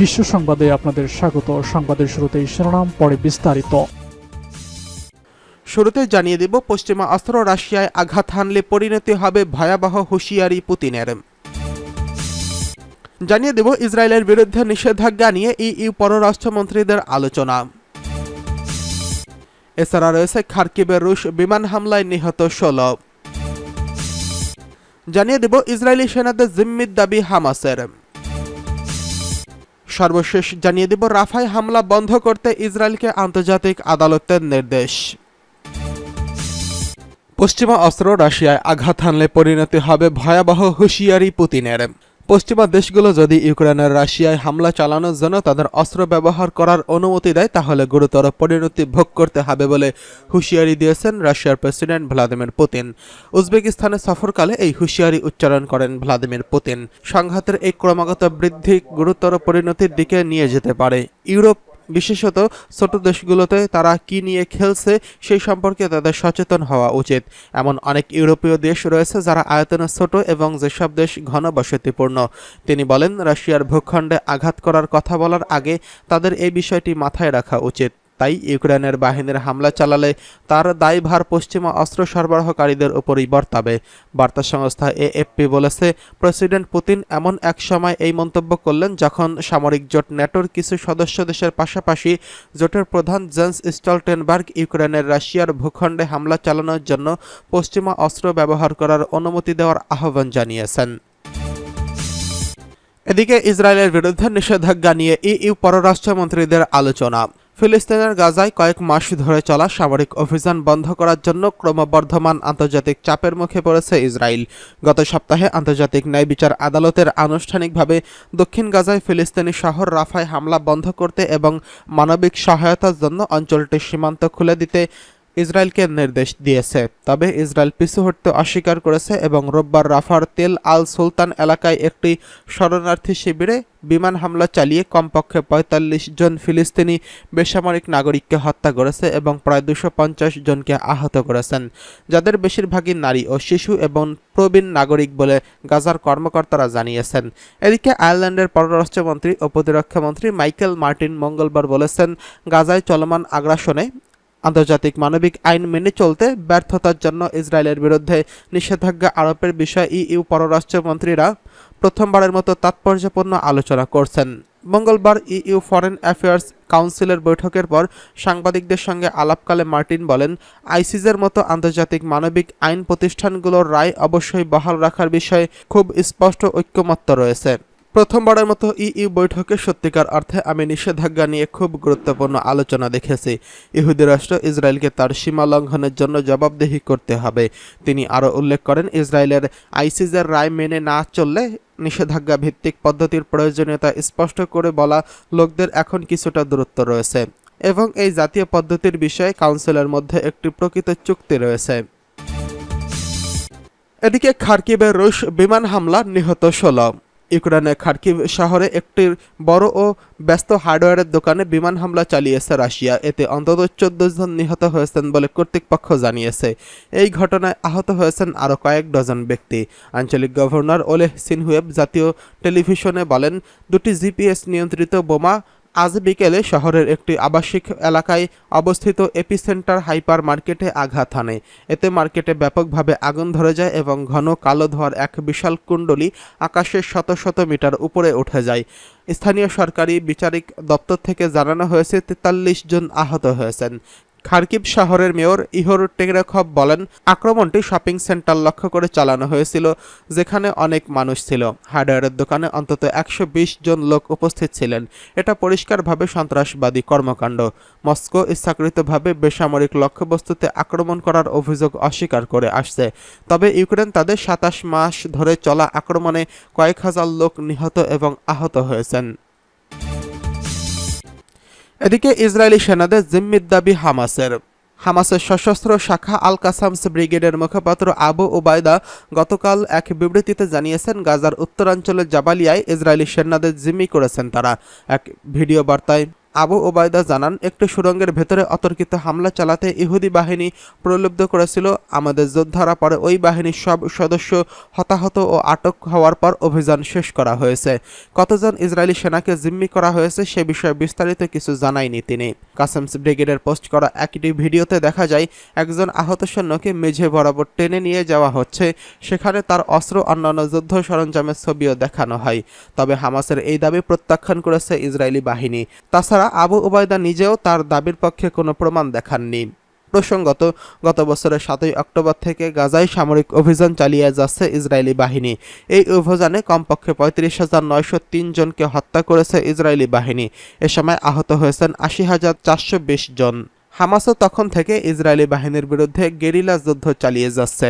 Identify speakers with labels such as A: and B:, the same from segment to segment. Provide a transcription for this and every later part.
A: বিশ্ব সংবাদে আপনাদের স্বাগত। সংবাদের শুরুতেই শিরোনাম, পরে বিস্তারিত।
B: শুরুতে জানিয়ে দেব, পশ্চিমা অস্ত্র রাশিয়ায় আঘাত হানলে পরিণতি হবে ভয়াবহ হুঁশিয়ারি পুতিনের। জানিয়ে দেব, ইসরায়েলের বিরুদ্ধে নিষেধাজ্ঞা নিয়ে ইইউ পররাষ্ট্রমন্ত্রীদের আলোচনা। এছাড়া রয়েছে খার্কিবের রুশ বিমান হামলায় নিহত ষোলো। জানিয়ে দেব, ইসরায়েলি সেনাদের জিম্মির দাবি হামাসের। সর্বশেষ জানিয়ে দেব, রাফায় হামলা বন্ধ করতে ইসরায়েলকে আন্তর্জাতিক আদালতের নির্দেশ। পশ্চিমা অস্ত্র রাশিয়ায় আঘাত হানলে পরিণতি হবে ভয়াবহ হুঁশিয়ারি পুতিনের। পশ্চিমা দেশগুলো যদি ইউক্রেনের রাশিয়ায় হামলা চালানোর জন্য তাদের অস্ত্র ব্যবহার করার অনুমতি দেয়, তাহলে গুরুতর পরিণতি ভোগ করতে হবে বলে হুঁশিয়ারি দিয়েছেন রাশিয়ার প্রেসিডেন্ট ভ্লাদিমির পুতিন। উজবেকিস্তানে সফরকালে এই হুঁশিয়ারি উচ্চারণ করেন ভ্লাদিমির পুতিন। সংঘাতের এই ক্রমাগত বৃদ্ধি গুরুতর পরিণতির দিকে নিয়ে যেতে পারে। ইউরোপ বিশেষত ছোট দেশগুলোতে তারা কি নিয়ে খেলছে সেই সম্পর্কে তাদের সচেতন হওয়া উচিত। এমন অনেক ইউরোপীয় দেশ রয়েছে যারা আয়তনে ছোট এবং যেসব দেশ ঘন বসতিপূর্ণ তিনি বলেন, রাশিয়ার ভূখণ্ডে আঘাত করার কথা বলার আগে তাদের এই বিষয়টি মাথায় রাখা উচিত। তাই ইউক্রেনের বাহিনীর হামলা চালালে তার দায়ভার পশ্চিমা অস্ত্র সরবরাহকারীদের উপরই বর্তাবে। বার্তা সংস্থা এএফপি বলেছে, প্রেসিডেন্ট পুতিন এমন এক সময় এই মন্তব্য করলেন যখন সামরিক জোট ন্যাটোর কিছু সদস্য দেশের পাশাপাশি জোটের প্রধান জেন্স স্টলটেনবার্গ ইউক্রেনের রাশিয়ার ভূখণ্ডে হামলা চালানোর জন্য পশ্চিমা অস্ত্র ব্যবহার করার অনুমতি দেওয়ার আহ্বান জানিয়েছেন। এদিকে ইসরায়েলের বিরুদ্ধে নিষেধাজ্ঞা নিয়ে ইইউ পররাষ্ট্রমন্ত্রীদের আলোচনা। ফিলিস্তিনের গাজায় কয়েক মাস ধরে চলা সামরিক অভিযান বন্ধ করার জন্য ক্রমবর্ধমান আন্তর্জাতিক চাপের মুখে পড়েছে ইসরায়েল। গত সপ্তাহে আন্তর্জাতিক ন্যায় বিচার আদালতের আনুষ্ঠানিকভাবে দক্ষিণ গাজায় ফিলিস্তিনি শহর রাফায় হামলা বন্ধ করতে এবং মানবিক সহায়তার জন্য অঞ্চলটির সীমান্ত খুলে দিতে ইসরায়েলকে নির্দেশ দিয়েছে। তবে ইসরায়েল পিছু হটতে অস্বীকার করেছে এবং রোববার রাফার তেল আল সুলতান এলাকায় একটি শরণার্থী শিবিরে বিমান হামলা চালিয়ে কমপক্ষে পঁয়তাল্লিশ জন ফিলিস্তিনি বেসামরিক নাগরিককে হত্যা করেছে এবং প্রায় দুশো জনকে আহত করেছেন। যাদের বেশিরভাগই নারী ও শিশু এবং প্রবীণ নাগরিক বলে গাজার কর্মকর্তারা জানিয়েছেন। এদিকে আয়ারল্যান্ডের পররাষ্ট্রমন্ত্রী ও প্রতিরক্ষামন্ত্রী মাইকেল মার্টিন মঙ্গলবার বলেছেন, গাজায় চলমান আগ্রাসনে আন্তর্জাতিক মানবিক আইন মেনে চলতে ব্যর্থতার জন্য ইসরায়েলের বিরুদ্ধে নিষেধাজ্ঞা আরোপের বিষয়ে ইইউ পররাষ্ট্রমন্ত্রীরা প্রথমবারের মতো তাৎপর্যপূর্ণ আলোচনা করছেন। মঙ্গলবার ইইউ ফরেন অ্যাফেয়ার্স কাউন্সিলের বৈঠকের পর সাংবাদিকদের সঙ্গে আলাপকালে মার্টিন বলেন আইসিজের মতো আন্তর্জাতিক মানবিক আইন প্রতিষ্ঠানগুলোর রায় অবশ্যই বহাল রাখার বিষয়ে খুব স্পষ্ট ঐক্যমত্য রয়েছে। প্রথমবারের মতো ইইউ বৈঠকে সত্যিকার অর্থে আমি নিষেধাজ্ঞা নিয়ে খুব গুরুত্বপূর্ণ আলোচনা দেখেছি। ইহুদি রাষ্ট্র ইসরায়েলকে তার সীমা লঙ্ঘনের জন্য জবাবদিহি করতে হবে। তিনি আরও উল্লেখ করেন, ইসরায়েলের আইসিজের রায় মেনে না চললে নিষেধাজ্ঞা ভিত্তিক পদ্ধতির প্রয়োজনীয়তা স্পষ্ট করে বলা লোকদের এখন কিছুটা দূরত্ব রয়েছে এবং এই জাতীয় পদ্ধতির বিষয়ে কাউন্সিলের মধ্যে একটি প্রকৃত চুক্তি রয়েছে। এদিকে খার্কিবের রুশ বিমান হামলা নিহত ষোলো। ইউক্রেনের খার্কিভ শহরে একটি বড় ও ব্যস্ত হার্ডওয়্যারের দোকানে বিমান হামলা চালিয়েছে রাশিয়া। এতে অন্তত চোদ্দ জন নিহত হয়েছেন বলে কর্তৃপক্ষ জানিয়েছে। এই ঘটনায় আহত হয়েছেন আরও কয়েক ডজন ব্যক্তি। আঞ্চলিক গভর্নর ওলেহ সিনহুয়েব জাতীয় টেলিভিশনে বলেন, দুটি জিপিএস নিয়ন্ত্রিত বোমা আজ বিকেলে শহরের একটি আবাসিক এলাকায় অবস্থিত এপিসেন্টার হাইপার মার্কেটে আঘাত হানে। এতে মার্কেটে ব্যাপকভাবে আগুন ধরে যায় এবং ঘন কালো ধোয়ার এক বিশাল কুণ্ডলী আকাশের শত শত মিটার উপরে উঠে যায়। স্থানীয় সরকারি বিচারিক দপ্তর থেকে জানানো হয়েছে, তেতাল্লিশ জন আহত হয়েছেন। খার্কিভ শহরের মেয়র ইহর টেগরেখভ বলেন, আক্রমণটি শপিং সেন্টার লক্ষ্য করে চালানো হয়েছিল, যেখানে অনেক মানুষ ছিল। হার্ডওয়্যারের দোকানে অন্তত একশো বিশ জন লোক উপস্থিত ছিলেন। এটা পরিষ্কারভাবে সন্ত্রাসবাদী কর্মকাণ্ড। মস্কো ইচ্ছাকৃতভাবে বেসামরিক লক্ষ্যবস্তুতে আক্রমণ করার অভিযোগ অস্বীকার করে আসছে। তবে ইউক্রেন তাদের সাতাশ মাস ধরে চলা আক্রমণে কয়েক হাজার লোক নিহত এবং আহত হয়েছেন। এদিকে ইসরায়েলি সেনাদের জিম্মির দাবি হামাসের। হামাসের সশস্ত্র শাখা আল কাসামস ব্রিগেডের মুখপাত্র আবু ওবায়দা গতকাল এক বিবৃতিতে জানিয়েছেন, গাজার উত্তরাঞ্চলের জাবালিয়ায় ইসরায়েলি সেনাদের জিম্মি করেছেন তারা। এক ভিডিও বার্তায় আবু ওবায়দা জানান, একটি সুড়ঙ্গের ভেতরে অতর্কিত হামলা চালাতে ইহুদি বাহিনী প্রলুব্ধ করেছিল। আমাদের যোদ্ধারা পরে ওই বাহিনীর সব সদস্য হতাহত ও আটক হওয়ার পর অভিযান শেষ করা হয়েছে। কতজন ইসরায়েলি সেনাকে জিম্মি করা হয়েছে সে বিষয়ে বিস্তারিত কিছু জানায়নি তিনি। কাসেমস ব্রিগেডের পোস্ট করা একটি ভিডিওতে দেখা যায়, একজন আহত সৈন্যকে মেঝে বরাবর টেনে নিয়ে যাওয়া হচ্ছে। সেখানে তার অস্ত্র অন্যান্য যুদ্ধ সরঞ্জামের ছবিও দেখানো হয়। তবে হামাসের এই দাবি প্রত্যাখ্যান করেছে ইসরায়েলি বাহিনী। তাছাড়া আবু ওবায়দা নিজেও তার দাবির পক্ষে কোনো প্রমাণ দেখাননি। প্রসঙ্গত, গত বছরের সাতই অক্টোবর থেকে গাজায় সামরিক অভিযান চালিয়ে যাচ্ছে ইসরায়েলি বাহিনী। এই অভিযানে কমপক্ষে পঁয়ত্রিশ হাজার নয়শো জনকে হত্যা করেছে ইসরায়েলি বাহিনী। এ সময় আহত হয়েছেন আশি হাজার চারশো বিশ জন। হামাসও তখন থেকে ইসরায়েলি বাহিনীর বিরুদ্ধে গেরিলা যুদ্ধ চালিয়ে যাচ্ছে।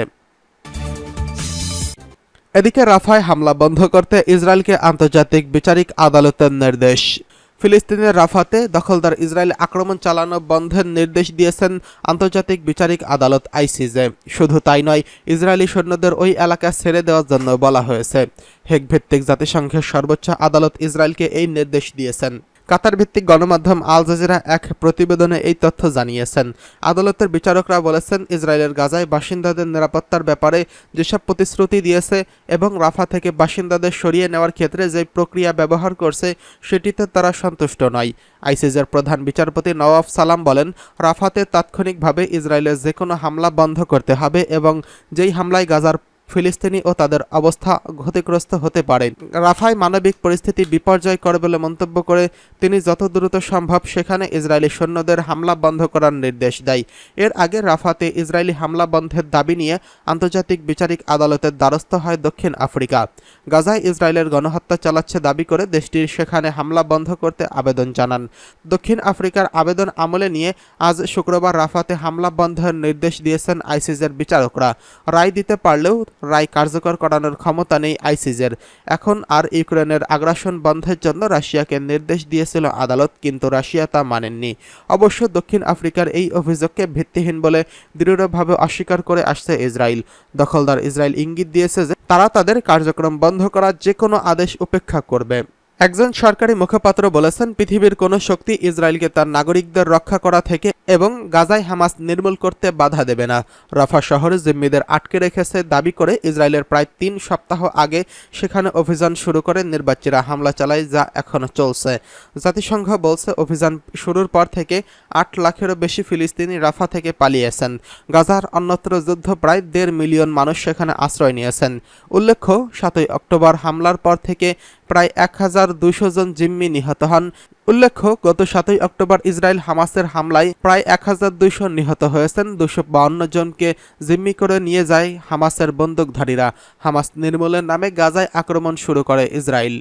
B: এদিকে রাফায় হামলা বন্ধ করতে ইসরায়েলকে আন্তর্জাতিক বিচারিক আদালতের নির্দেশ। ফিলিস্তিনের রাফাতে দখলদার ইসরায়েল আক্রমণ চালানো বন্ধের নির্দেশ দিয়েছেন আন্তর্জাতিক বিচারিক আদালত আইসিজে। শুধু তাই নয়, ইসরায়েলি সৈন্যদের ওই এলাকা ছেড়ে দেওয়ার জন্য বলা হয়েছে। হেগ ভিত্তিক জাতিসংঘের সর্বোচ্চ আদালত ইসরায়েলকে এই নির্দেশ দিয়েছেন। কাতার ভিত্তিক গণমাধ্যম আল জাজিরা এক প্রতিবেদনে এই তথ্য জানিয়েছেন। আদালতের বিচারকরা বলেছেন, ইসরায়েলের গাজায় বাসিন্দাদের নিরাপত্তার ব্যাপারে যেসব প্রতিশ্রুতি দিয়েছে এবং রাফা থেকে বাসিন্দাদের সরিয়ে নেওয়ার ক্ষেত্রে যে প্রক্রিয়া ব্যবহার করছে, সেটিতে তারা সন্তুষ্ট নয়। আইসিজের প্রধান বিচারপতি নওয়াব সালাম বলেন, রাফাতে তাৎক্ষণিকভাবে ইসরায়েলের যে কোনো হামলা বন্ধ করতে হবে এবং যেই হামলায় গাজার ফিলিস্তিনি ও তাদের অবস্থা ক্ষতিগ্রস্ত হতে পারে। রাফায় মানবিক পরিস্থিতি বিপর্যয়কর বলে মন্তব্য করে তিনি যত দ্রুত সম্ভব সেখানে ইসরায়েলি সৈন্যদের হামলা বন্ধ করার নির্দেশ দেয়। এর আগে রাফাতে ইসরায়েলি হামলা বন্ধের দাবি নিয়ে আন্তর্জাতিক বিচারিক আদালতের দ্বারস্থ হয় দক্ষিণ আফ্রিকা। গাজায় ইসরায়েলের গণহত্যা চালাচ্ছে দাবি করে দেশটির সেখানে হামলা বন্ধ করতে আবেদন জানান। দক্ষিণ আফ্রিকার আবেদন আমলে নিয়ে আজ শুক্রবার রাফাতে হামলা বন্ধের নির্দেশ দিয়েছেন আইসিজের বিচারকরা। রায় দিতে পারলেও রায় কার্যকর করানোর ক্ষমতা নেই আইসিজের। এখন আর ইউক্রেনের আগ্রাসন বন্ধের জন্য রাশিয়াকে নির্দেশ দিয়েছিল আদালত, কিন্তু রাশিয়া তা মানেননি। অবশ্য দক্ষিণ আফ্রিকার এই অভিযোগকে ভিত্তিহীন বলে দৃঢ়ভাবে অস্বীকার করে আসছে ইসরায়েল। দখলদার ইসরায়েল ইঙ্গিত দিয়েছে যে তারা তাদের কার্যক্রম বন্ধ করার যে কোনো আদেশ উপেক্ষা করবে। একজন সরকারি মুখপাত্র বলেছেন, পৃথিবীর কোনো শক্তি ইসরায়েলকে তার নাগরিকদের রক্ষা করা থেকে এবং গাজায় হামাস নির্মূল করতে বাধা দেবে না। রাফা শহরে জিম্মিদের আটকে রেখেছে দাবি করে ইসরায়েলের প্রায় তিন সপ্তাহ আগে সেখানে অভিযান শুরু করে নির্বাচীরা হামলা চালায় যা এখনও চলছে। জাতিসংঘ বলছে, অভিযান শুরুর পর থেকে আট লাখেরও বেশি ফিলিস্তিনি রাফা থেকে পালিয়েছেন। গাজার অন্যত্র যুদ্ধ প্রায় দেড় মিলিয়ন মানুষ সেখানে আশ্রয় নিয়েছেন। উল্লেখ্য, সাতই অক্টোবর হামলার পর থেকে প্রায় এক হাজার দুইশো জন জিম্মি নিহত হন। উল্লেখ্য, গত সাতই অক্টোবর ইসরায়েল হামাসের হামলায় প্রায় এক হাজার দুইশো নিহত হয়েছেন। দুশো বাউন্ন জনকে জিম্মি করে নিয়ে যায় হামাসের বন্দুকধারীরা। হামাস নির্মূলের নামে গাজায় আক্রমণ শুরু করে ইসরায়েল।